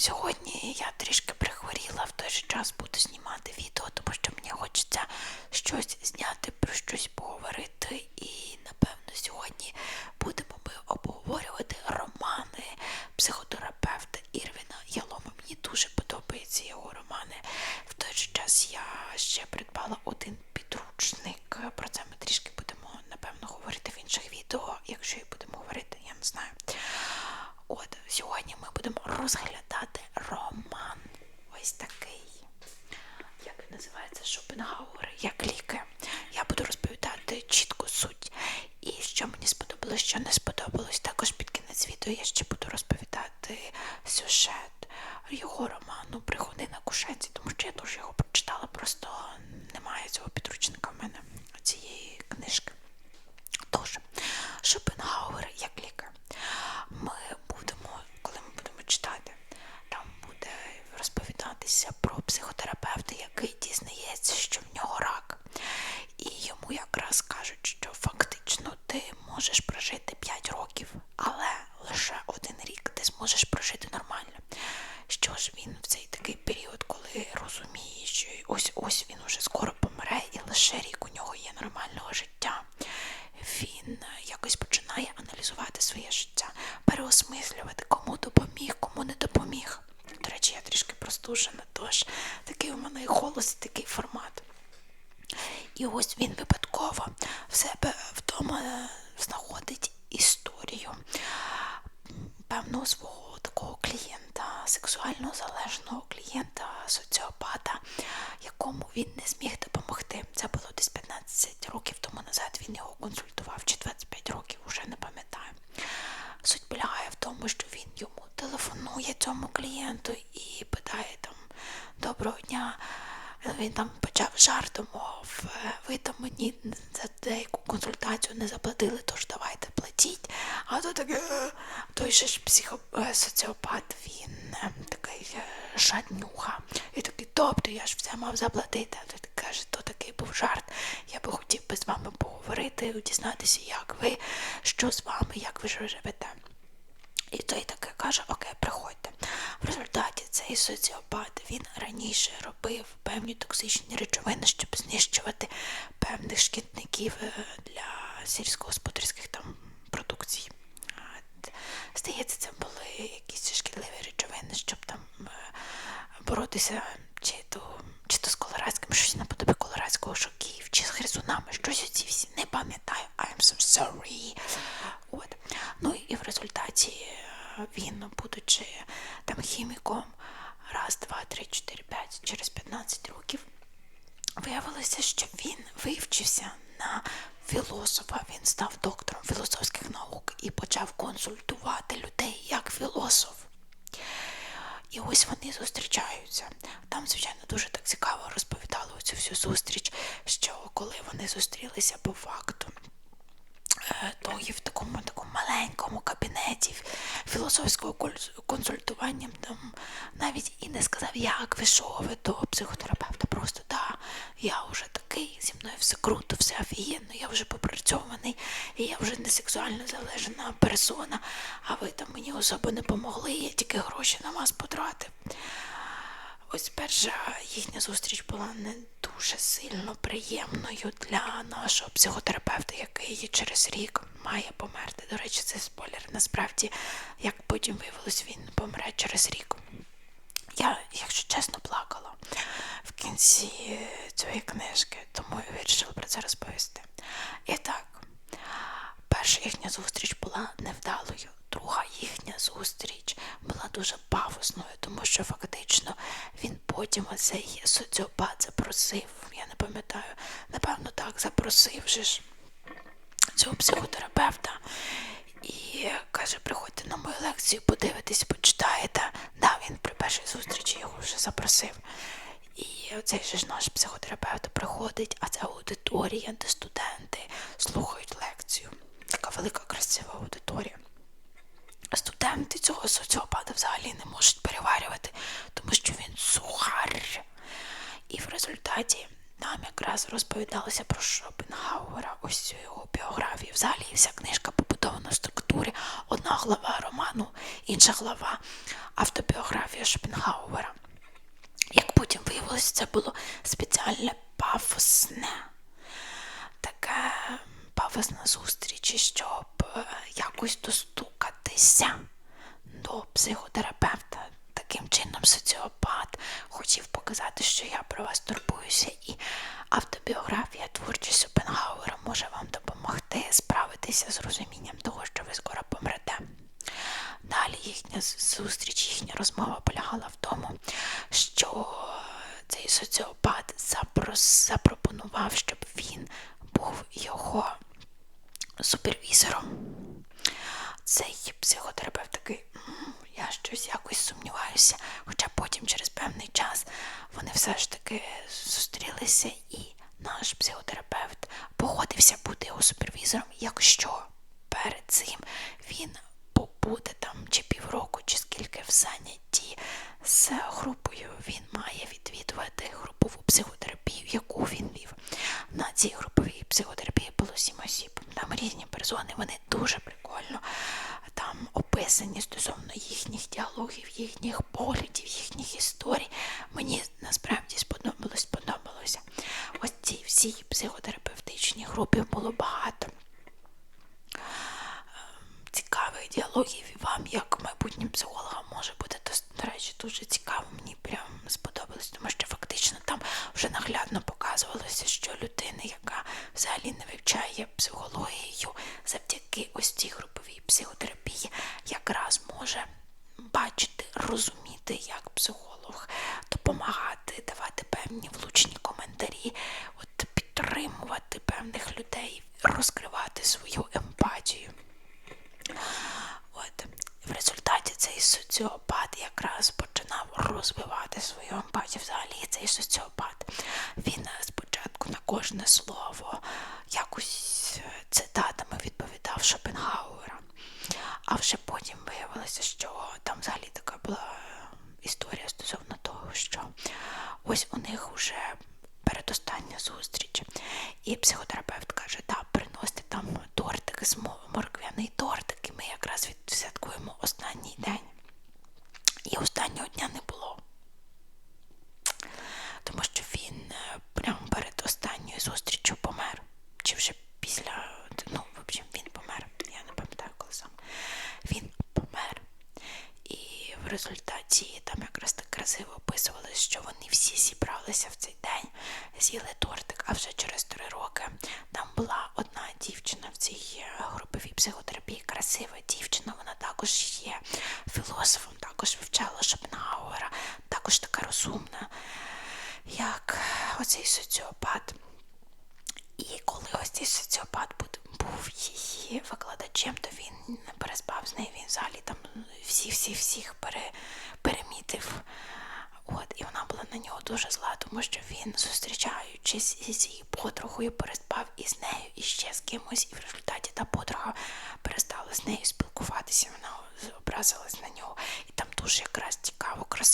Сьогодні я трішки прихворіла, в той же час буду знімати відео, тому що мені хочеться щось зняти, про щось поговорити. І напевно сьогодні будемо ми обговорювати романи психотерапевта Ірвіна Ялома. Мені дуже подобаються його романи. В той же час я ще придбала один підручник. Про це ми трішки будемо напевно говорити в інших відео. Якщо і будемо говорити, я не знаю. От сьогодні ми будемо розглядати роман. Ось такий. Як він називається Шопенгауер, як ліки. Я буду розповідати чітку суть. І що мені сподобалось, що не сподобалось. Також під кінець відео я ще буду розповідати сюжет його роману Пригоди на кушетці, тому що я дуже його прочитала, просто немає цього підручника в мене цієї книжки. Тож, Шопенгауер як лікар. Ми будемо, коли ми будемо читати, там буде розповідатися про психотерапевта, який дізнається, що в нього рак. І йому якраз кажуть, що фактично ти можеш прожити 5 років, але лише один рік ти зможеш прожити нормально. Що ж він в цей такий період, коли розуміє, що ось він уже скоро помре, і лише рік у нього є нормального життя. Він е, якось починає аналізувати своє життя, переосмислювати, кому допоміг, кому не допоміг. До речі, я трішки простужена, тож такий у мене і голос, і такий формат. І ось він випадково в себе вдома е, знаходить історію певного свого такого клієнта, сексуально залежного клієнта, соціопата, якому він не зміг допомогти. Це було десь 15 років тому назад. Він його консультував, чи 25 років, уже не пам'ятаю. Суть полягає в тому, що він йому телефонує цьому клієнту і питає там доброго дня. Він там почав жартом, мов, ви там мені за деяку консультацію не заплатили, тож давайте платіть. А то таке, «Е». той же ж психо... е, соціопат, він е, такий е, жаднюга. І такий, тобто я ж все мав заплатити. А той каже, то такий був жарт. Я би хотів би з вами поговорити, дізнатися, як ви, що з вами, як ви ж живете. І той таки каже, окей, приходьте. В результаті цей соціопат він раніше робив певні токсичні речовини, щоб знищувати певних е, для сільськогосподарських там продукцій. Здається, це були якісь шкідливі речовини, щоб там е, боротися чи то, чи то з колорадським, щось наподобі колорадського шоків, чи з гризунами, щось оці всі не пам'ятаю. I'm so sorry. От. Ну і в результаті е, він, будучи там хіміком, раз, два, три, чотири, п'ять, через 15 років, виявилося, що він вивчився на філософа. Він став доктором філософських наук і почав консультувати людей як філософ. І ось вони зустрічаються. Там, звичайно, дуже так цікаво розповідали оцю всю зустріч, що коли вони зустрілися по факту, е, то є в такому такому маленькому кабінеті філософського консультування там навіть і не сказав, як ви що ви до психотерапевта. Просто да, я вже такий, зі мною все круто, все офігенно, я вже попрацьований, і я вже не сексуально залежна персона, а ви там мені особо не помогли, я тільки гроші на вас потратив. Ось перша їхня зустріч була не дуже сильно приємною для нашого психотерапевта, який через рік має померти. До речі, це спойлер. Насправді, як потім виявилось, він помре через рік. Я, якщо чесно, плакала в кінці цієї книжки, тому я вирішила про це розповісти. І так, перша їхня зустріч була невдалою. Друга їхня зустріч була дуже пафосною, тому що фактично він потім оцей соціопат запросив, я не пам'ятаю, напевно, так, запросив же ж цього психотерапевта і каже, приходьте на мою лекцію, подивитесь, почитаєте. Да, він при першій зустрічі його вже запросив. І оцей же ж наш психотерапевт приходить, а це аудиторія, де студенти слухають лекцію. Така велика красива аудиторія. Студенти цього соціопата взагалі не можуть переварювати, тому що він сухар. І в результаті нам якраз розповідалося про Шопенгауера, ось цю його вся книжка побудована в структурі. Одна глава роману, інша глава så de потім виявилося, що там взагалі така була історія стосовно того, що ось у них уже передостання зустріч, і психотерапевт каже, да, приносите там тортик з морквяний тортик, і ми якраз відсвяткуємо останній день. І останнього дня не було. Тому що він е, прямо перед останньою зустрічю помер. Чи вже після, ну, результаті там якраз так красиво описували, що вони всі зібралися в цей день, з'їли тортик, а вже через три роки там була одна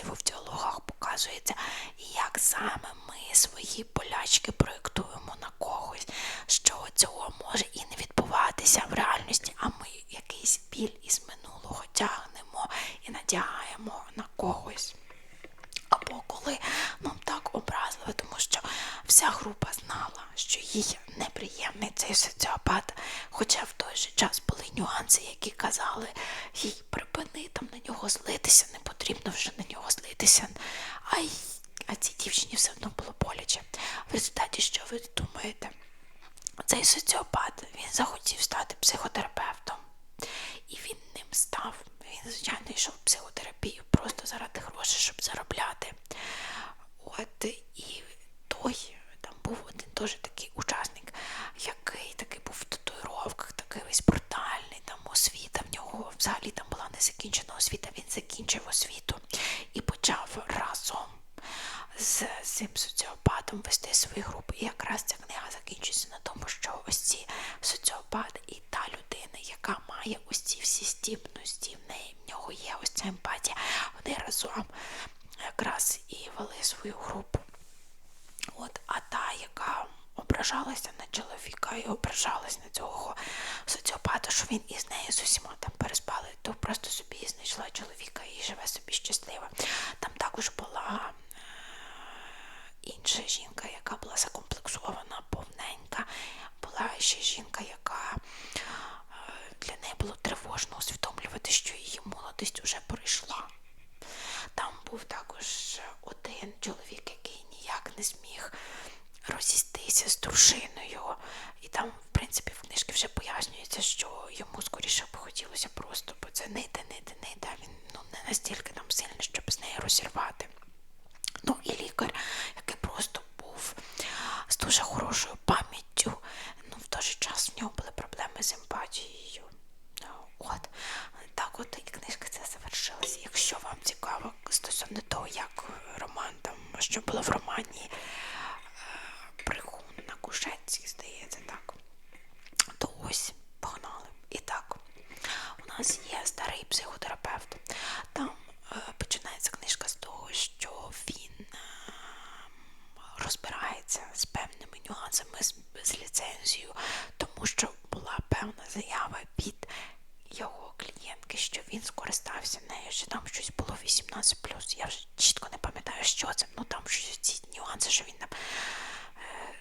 образів в діалогах показується, як саме ми свої полячки проєктуємо. ображалася на чоловіка і ображалась на цього соціопата, що він із нею з усіма там переспали, то просто собі знайшла чоловіка і живе собі щасливо. Там також була е, інша жінка, яка була закомплексована, повненька. Була ще жінка, яка е, для неї було тривожно усвідомлювати, що її молодість уже пройшла. Там був також е, один чоловік, який ніяк не зміг розістися з дружиною. І там, в принципі, в книжці вже пояснюється, що йому скоріше б хотілося просто, бо це нити, нити, нити, а він ну, не настільки там сильний, щоб з нею розірвати. Ну і лікар, який просто був з дуже хорошою пам'яттю. Ну, в той же час в нього були проблеми з емпатією. Ну, От, так от і книжка ця завершилась. Якщо вам цікаво стосовно того, як роман там, що було в романі е, Брехун на кушетці, здається, так. То ось погнали. І так, у нас є старий психотерапевт. Там е, починається книжка з того, що він е, розбирається з певними нюансами з, з ліцензією, тому що була певна заява від його клієнтки, що він скористався нею, що там щось було 18 Я вже чітко не пам'ятаю, що це. Ну там щось ці нюанси, що він там е,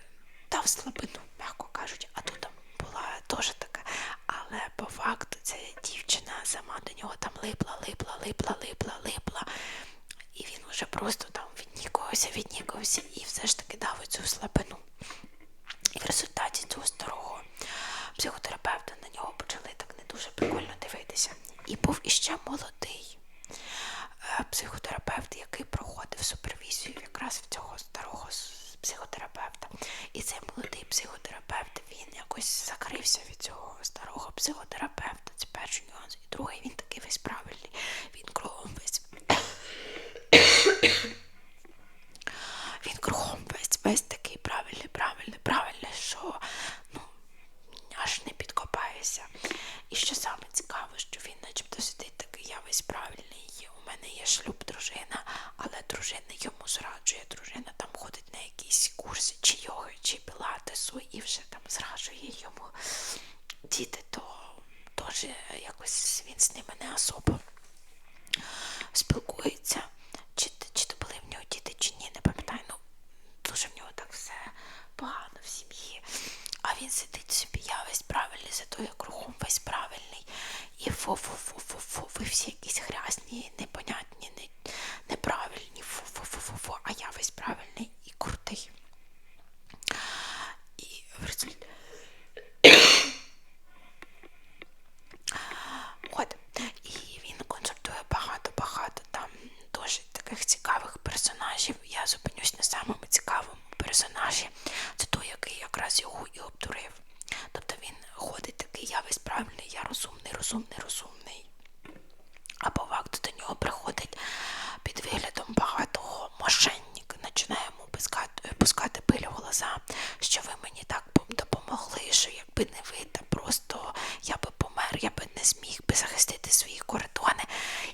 дав слабину, м'яко кажучи, а тут там була теж така. Але по факту ця дівчина сама до нього там липла, липла, липла, липла, липла. І він вже просто там віднікувався, віднікувався і все ж таки дав цю слабину. І в результаті цього старого психотерапевта на нього почали так не дуже прикольно дивитися. І був іще молодий е, психотерапевт, який проходив супервізію якраз в цього старого с- психотерапевта. І цей молодий психотерапевт він якось закрився від цього старого психотерапевта. Це перший нюанс. І другий він такий весь правильний. Він кругом весь він кругом весь весь такий правильний, правильний, правильний, що ну аж не підкопаєшся. І що саме цікаво, що він начебто сидить такий, я весь правильний, у мене є шлюб, дружина, але дружина йому зраджує. Дружина там ходить на якісь курси, чи йоги, чи пілатесу, і вже там зраджує йому. Діти, то теж якось він з ними не особо спілкується. Чи, чи то були в нього діти, чи ні, не пам'ятаю. Ну, дуже в нього так все погано в сім'ї. А він сидить собі, я весь правильний, зато я кругом весь правильний. І фу-фу-фу-фу-фу, ви всі якісь грязні, непонятні, не, неправильні, фу-фу-фу-фу-фу, а я весь правильний і крутий. І в результаті. От, і він консультує багато-багато там дуже таких цікавих персонажів. Я зупинюсь на самому цікавому персонажі. Це той, який якраз його і обдурив. Тобто він ходить такий, я весь правильний, я розумний, розумний, розумний. А по факту до нього приходить під виглядом багатого мошенник, починає йому пускати, пускати пиль в глаза, що ви мені так допомогли, що якби не ви, та просто я би помер, я би не зміг би захистити свої кордони.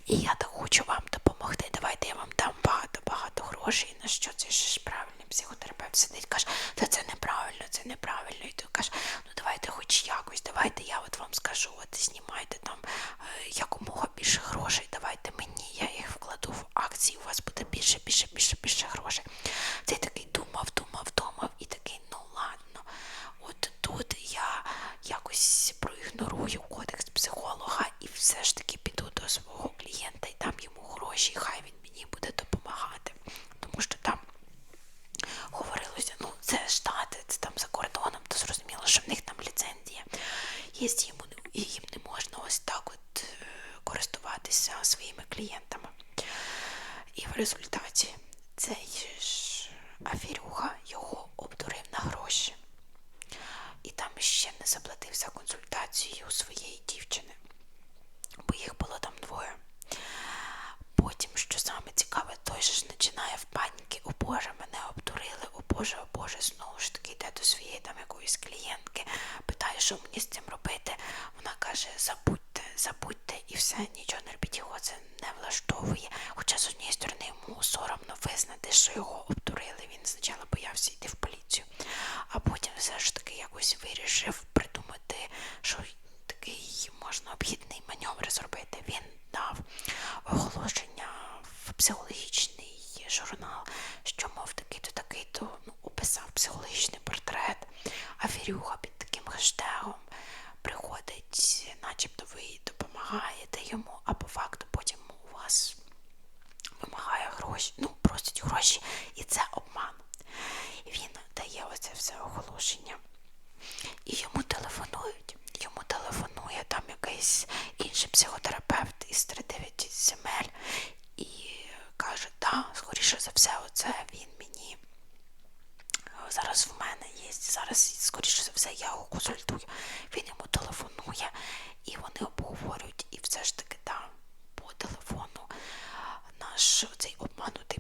І я так хочу вам допомогти. Давайте я вам дам багато-багато грошей. На що це ж правильний психотерапевт сидить, каже, та це неправильно, це неправильно. І той каже, ну давайте хоч якось, давайте я от вам скажу, от знімайте там е, якомога більше грошей, давайте мені, я їх вкладу в акції, у вас буде більше, більше, більше, більше грошей. Цей такий думав, думав, думав і такий, ну ладно, от тут я якось проігнорую кодекс психолога і все ж таки піду до свого клієнта і дам йому гроші, і хай він мені буде допомагати. Тому що там говорилося, ну це штати, це там за кордоном, то зрозуміло, що в них там ліцензія. Є їм, і їм не можна ось так от е, користуватися своїми клієнтами. І в результаті цей ж афірюга його обдурив на гроші. І там ще не заплатив за консультацію своєї дівчини, бо їх було там двоє. Потім, що саме цікаве, той же ж починає в паніки, о Боже, мене обдурили, о Боже, о Боже, знову ж таки йде до своєї там якоїсь клієнтки, питає, що мені з цим робити. Вона каже, забудьте, забудьте і все, нічого не робіть, його це не влаштовує. Хоча з однієї сторони йому соромно визнати, що його обдурили. Він спочатку боявся йти в поліцію, а потім все ж таки якось вирішив придумати, що такий можна обхідний маневр зробити. Він дав оголошення в психологічний журнал, що, мов такий-то, такий-то ну, описав психологічний портрет, а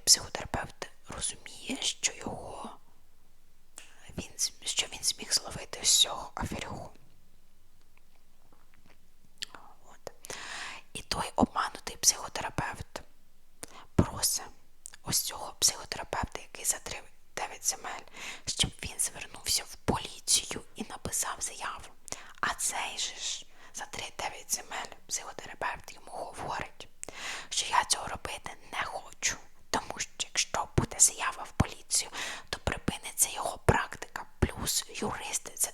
психотерапевт розуміє, що його він, що він зміг зловити з цього аферюху. От. І той обманутий психотерапевт просить ось цього психотерапевта, який затрив 9 земель, щоб він звернувся в поліцію і написав заяву. А цей же ж за 3-9 земель психотерапевт йому говорить, що я цього робити не хочу якщо буде заява в поліцію, то припиниться його практика. Плюс юристи це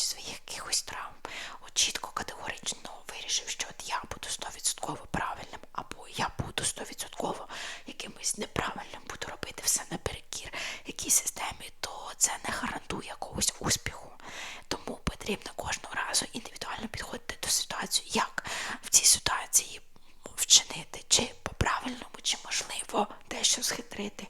більшість своїх якихось травм. От чітко категорично вирішив, що от я буду 100% правильним, або я буду 100% якимось неправильним, буду робити все наперекір якій системі, то це не гарантує якогось успіху. Тому потрібно кожного разу індивідуально підходити до ситуації, як в цій ситуації вчинити, чи по-правильному, чи можливо дещо схитрити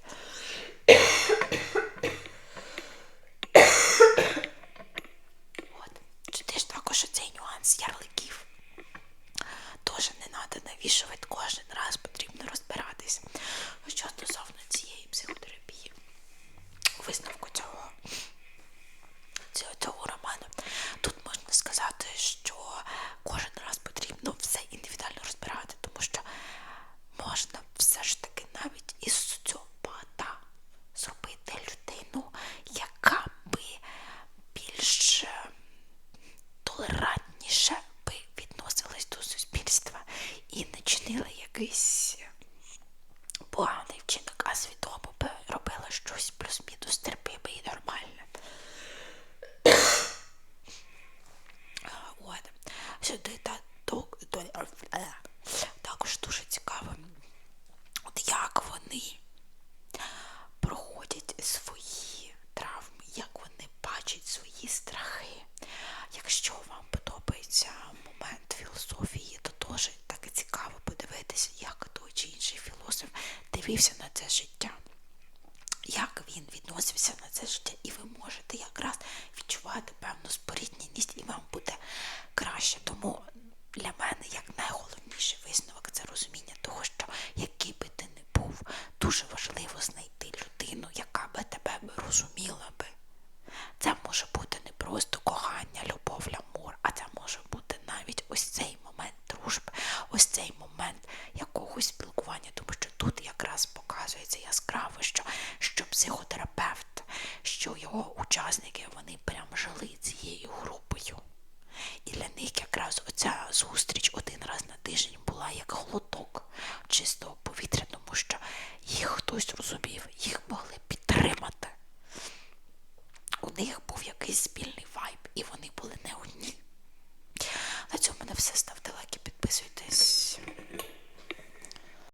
також оцей нюанс ярликів. Тож не треба навішувати кожен раз, потрібно розбиратись. Що стосовно цієї.